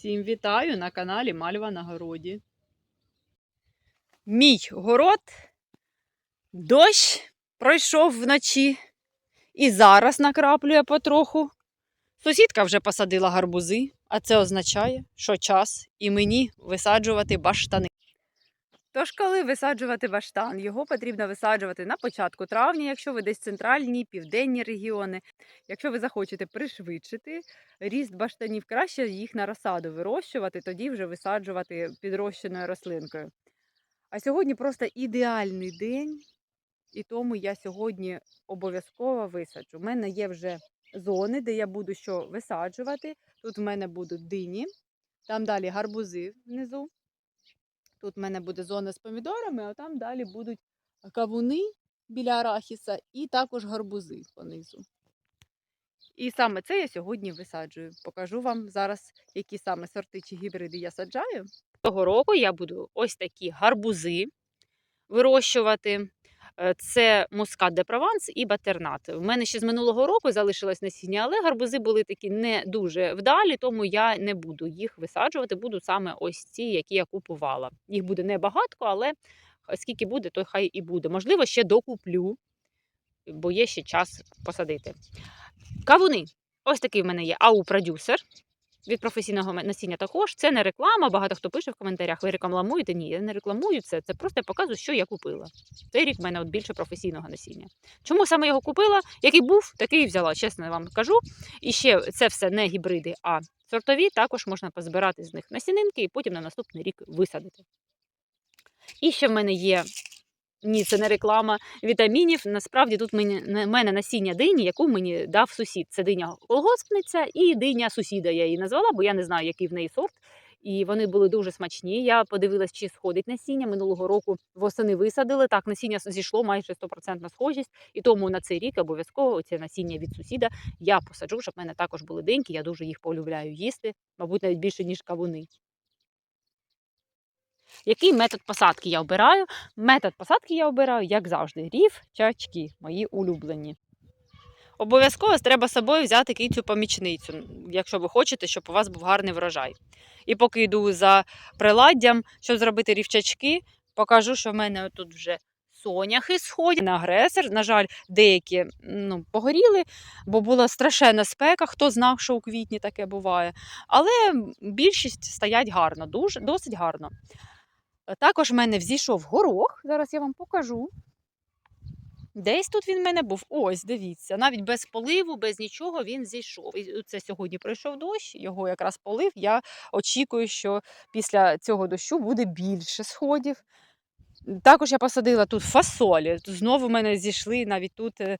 Всім вітаю на каналі Мальва на городі. Мій город, дощ пройшов вночі і зараз накраплює потроху. Сусідка вже посадила гарбузи, а це означає, що час і мені висаджувати баштани. Тож, коли висаджувати баштан, його потрібно висаджувати на початку травня, якщо ви десь центральні, південні регіони. Якщо ви захочете пришвидшити ріст баштанів, краще їх на розсаду вирощувати, тоді вже висаджувати підрощеною рослинкою. А сьогодні просто ідеальний день, і тому я сьогодні обов'язково висаджу. У мене є вже зони, де я буду що висаджувати. Тут в мене будуть дині, там далі гарбузи внизу. Тут в мене буде зона з помідорами, а там далі будуть кавуни біля арахіса і також гарбузи понизу. І саме це я сьогодні висаджую. Покажу вам зараз, які саме сорти чи гібриди я саджаю. Цього року я буду ось такі гарбузи вирощувати. Е, Це мускат де Прованс і батернат. У мене ще з минулого року залишилось насіння, але гарбузи були такі не дуже вдалі, тому я не буду їх висаджувати. Буду саме ось ці, які я купувала. Їх буде небагато, але скільки буде, то хай і буде. Можливо, ще докуплю, бо є ще час посадити. Кавуни. Ось такий в мене є ау-продюсер від професійного насіння також. Це не реклама. Багато хто пише в коментарях, ви рекламуєте? Ні, я не рекламую це. Це просто я показую, що я купила. Цей рік в мене от більше професійного насіння. Чому саме його купила? Який був, такий і взяла, чесно вам кажу. І ще це все не гібриди, а сортові. Також можна позбирати з них насінинки і потім на наступний рік висадити. І ще в мене є. Ні, це не реклама вітамінів. Насправді тут мені на мене насіння дині, яку мені дав сусід. Це диня колгоспниця і диня сусіда. Я її назвала, бо я не знаю, який в неї сорт. І вони були дуже смачні. Я подивилась, чи сходить насіння. Минулого року восени висадили. Так, насіння зійшло майже 100% схожість. І тому на цей рік обов'язково це насіння від сусіда я посаджу, щоб в мене також були диньки. Я дуже їх полюбляю їсти, мабуть, навіть більше, ніж кавуни. Який метод посадки я обираю? Метод посадки я обираю, як завжди, рів, чачки, мої улюблені. Обов'язково треба з собою взяти кицю помічницю, якщо ви хочете, щоб у вас був гарний врожай. І поки йду за приладдям, щоб зробити рівчачки, покажу, що в мене тут вже соняхи сходять на агресор. На жаль, деякі ну, погоріли, бо була страшенна спека, хто знав, що у квітні таке буває. Але більшість стоять гарно, дуже, досить гарно. Також в мене взійшов горох. Зараз я вам покажу. Десь тут він в мене був. Ось, дивіться, навіть без поливу, без нічого він зійшов. І це сьогодні пройшов дощ, його якраз полив. Я очікую, що після цього дощу буде більше сходів. Також я посадила тут фасолі. Знову в мене зійшли навіть тут е,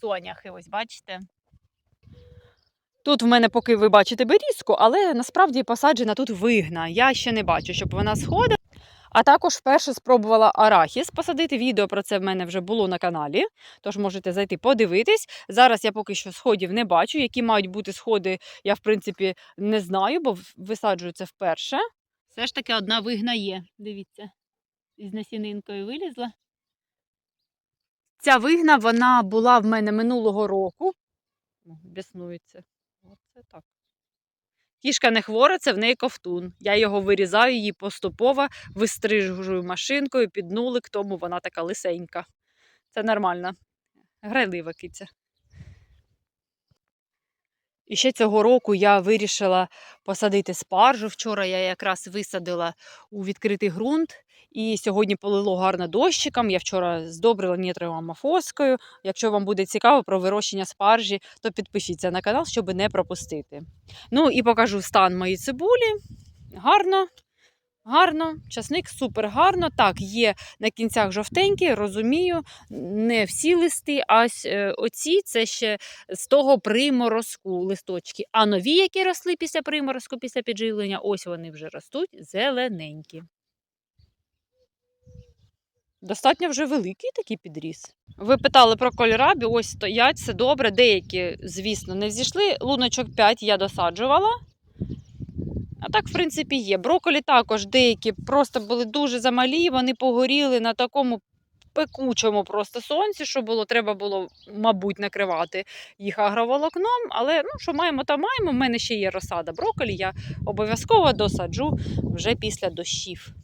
соняхи, ось бачите. Тут в мене, поки ви бачите берізку, але насправді посаджена тут вигна. Я ще не бачу, щоб вона сходила. А також вперше спробувала арахіс посадити. Відео про це в мене вже було на каналі, тож можете зайти подивитись. Зараз я поки що сходів не бачу. Які мають бути сходи, я в принципі не знаю, бо висаджую це вперше. Все ж таки одна вигна є. Дивіться, із насінинкою вилізла. Ця вигна вона була в мене минулого року. Біснується. Кішка не хвора, це в неї ковтун. Я його вирізаю, її поступово вистрижую машинкою під нулик, тому вона така лисенька. Це нормально. Грайлива киця. І ще цього року я вирішила посадити спаржу. Вчора я якраз висадила у відкритий ґрунт. І сьогодні полило гарно дощиком. Я вчора здобрила нітровою амофоскою. Якщо вам буде цікаво про вирощення спаржі, то підпишіться на канал, щоб не пропустити. Ну і покажу стан моєї цибулі. Гарно, гарно, часник супер гарно. Так, є на кінцях жовтенькі, розумію, не всі листи, а е, оці це ще з того приморозку листочки. А нові, які росли після приморозку, після підживлення, ось вони вже ростуть зелененькі. Достатньо вже великий такий підріс. Ви питали про кольорабі, ось стоять, все добре. Деякі, звісно, не взійшли. Луночок 5 я досаджувала. А так, в принципі, є. Броколі також деякі просто були дуже замалі, вони погоріли на такому пекучому просто сонці, що було, треба було, мабуть, накривати їх агроволокном. Але ну, що маємо, то маємо. У мене ще є розсада брокколі, я обов'язково досаджу вже після дощів.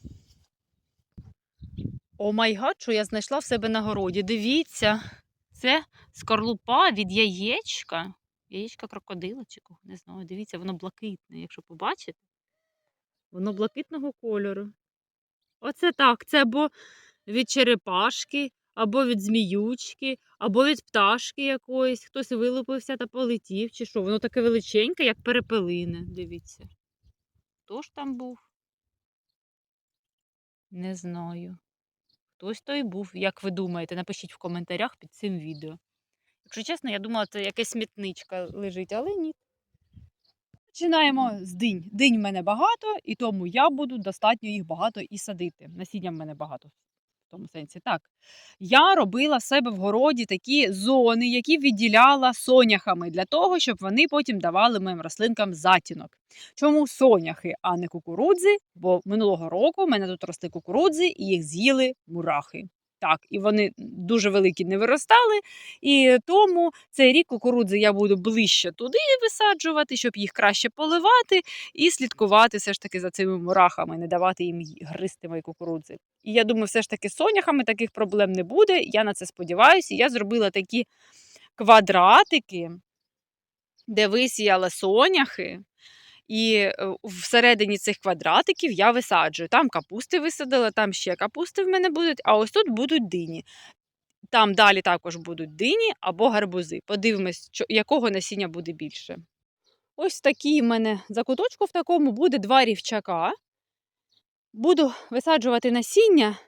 О май гад, що я знайшла в себе на городі. Дивіться, це скорлупа від яєчка. Яєчка крокодила чи кого, не знаю. Дивіться, воно блакитне, якщо побачите. Воно блакитного кольору. Оце так. Це або від черепашки, або від зміючки, або від пташки якоїсь. Хтось вилупився та полетів, чи що. Воно таке величеньке, як перепелине. Дивіться. Хто ж там був? Не знаю. Хтось той був, як ви думаєте, напишіть в коментарях під цим відео. Якщо чесно, я думала, це якась смітничка лежить, але ні. Починаємо з динь. Динь в мене багато, і тому я буду достатньо їх багато і садити. Насіння в мене багато тому сенсі. Так. Я робила себе в городі такі зони, які відділяла соняхами для того, щоб вони потім давали моїм рослинкам затінок. Чому соняхи, а не кукурудзи? Бо минулого року в мене тут росли кукурудзи і їх з'їли мурахи. Так, і вони дуже великі не виростали. І тому цей рік кукурудзи я буду ближче туди висаджувати, щоб їх краще поливати і слідкувати все ж таки за цими мурахами, не давати їм гризти мої кукурудзи. І я думаю, все ж таки з соняхами таких проблем не буде. Я на це сподіваюся. Я зробила такі квадратики, де висіяла соняхи. І е, всередині цих квадратиків я висаджую. Там капусти висадила, там ще капусти в мене будуть, а ось тут будуть дині. Там далі також будуть дині або гарбузи. Подивимось, якого насіння буде більше. Ось такий в мене закуточку в такому буде два рівчака. Буду висаджувати насіння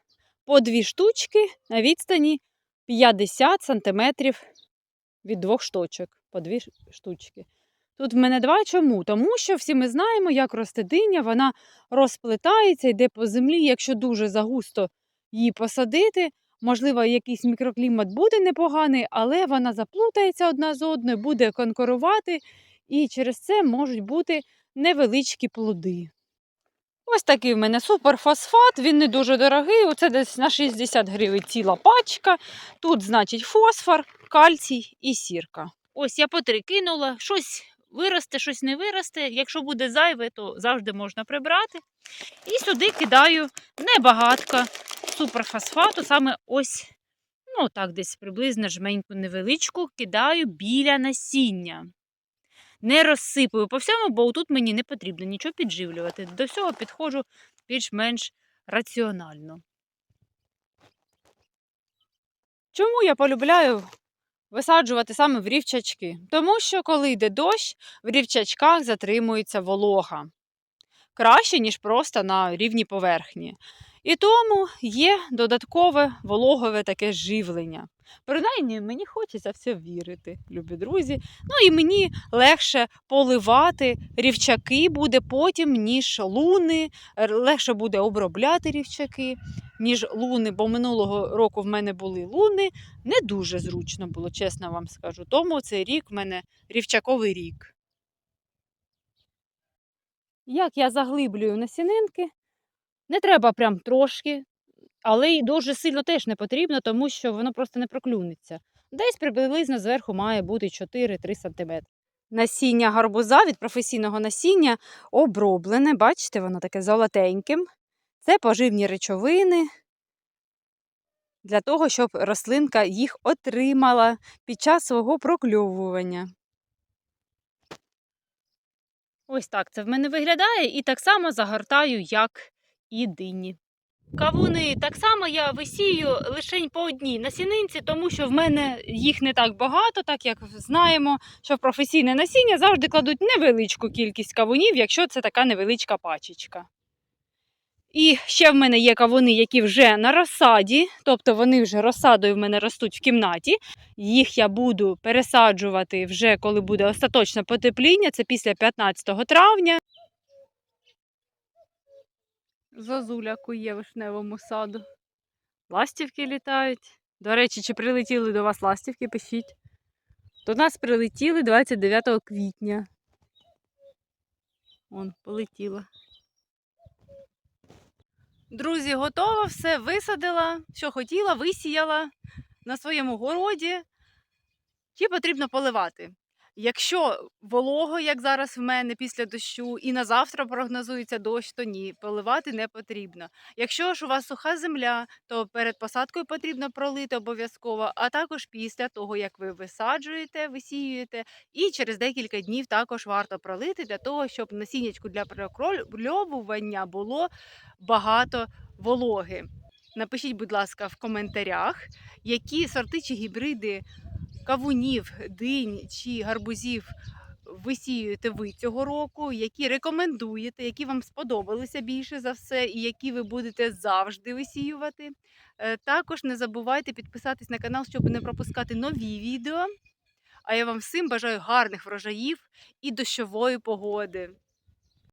по дві штучки на відстані 50 см від двох штучок. По дві штучки. Тут в мене два. Чому? Тому що всі ми знаємо, як росте диня, вона розплетається, йде по землі. Якщо дуже загусто її посадити, можливо, якийсь мікроклімат буде непоганий, але вона заплутається одна з одною, буде конкурувати, і через це можуть бути невеличкі плоди. Ось такий в мене суперфосфат, він не дуже дорогий. Оце десь на 60 гривень ціла пачка. Тут, значить, фосфор, кальцій і сірка. Ось я по три кинула, щось виросте, щось не виросте. Якщо буде зайве, то завжди можна прибрати. І сюди кидаю небагатко суперфосфату, саме ось, ну так, десь приблизно жменьку невеличку, кидаю біля насіння. Не розсипую по всьому, бо тут мені не потрібно нічого підживлювати. До всього підходжу більш-менш раціонально. Чому я полюбляю висаджувати саме в рівчачки? Тому що, коли йде дощ, в рівчачках затримується волога. Краще, ніж просто на рівній поверхні. І тому є додаткове вологове таке живлення. Принаймні, мені хочеться в це вірити, любі друзі. Ну і мені легше поливати рівчаки буде потім, ніж луни. Легше буде обробляти рівчаки, ніж луни, бо минулого року в мене були луни. Не дуже зручно було, чесно вам скажу. Тому цей рік в мене рівчаковий рік. Як я заглиблюю насінинки, не треба прям трошки, але й дуже сильно теж не потрібно, тому що воно просто не проклюнеться. Десь приблизно зверху має бути 4-3 см. Насіння гарбуза від професійного насіння оброблене, бачите, воно таке золотеньким. Це поживні речовини для того, щоб рослинка їх отримала під час свого прокльовування. Ось так це в мене виглядає, і так само загортаю, як і. Кавуни так само я висію лише по одній насінинці, тому що в мене їх не так багато, так як знаємо, що в професійне насіння завжди кладуть невеличку кількість кавунів, якщо це така невеличка пачечка. І ще в мене є кавуни, які вже на розсаді, тобто вони вже розсадою в мене ростуть в кімнаті. Їх я буду пересаджувати вже коли буде остаточне потепління, це після 15 травня. Зозуля кує вишневому саду. Ластівки літають. До речі, чи прилетіли до вас ластівки, пишіть. До нас прилетіли 29 квітня. Вон, полетіла. Друзі, готова, все висадила, що хотіла, висіяла на своєму городі. Чи потрібно поливати? Якщо волого, як зараз в мене після дощу, і на завтра прогнозується дощ, то ні, поливати не потрібно. Якщо ж у вас суха земля, то перед посадкою потрібно пролити обов'язково, а також після того, як ви висаджуєте, висіюєте, і через декілька днів також варто пролити для того, щоб насіннячку для прокрольовування було багато вологи. Напишіть, будь ласка, в коментарях, які сорти чи гібриди кавунів, динь чи гарбузів висіюєте ви цього року, які рекомендуєте, які вам сподобалися більше за все, і які ви будете завжди висіювати. Е, Також не забувайте підписатись на канал, щоб не пропускати нові відео. А я вам всім бажаю гарних врожаїв і дощової погоди.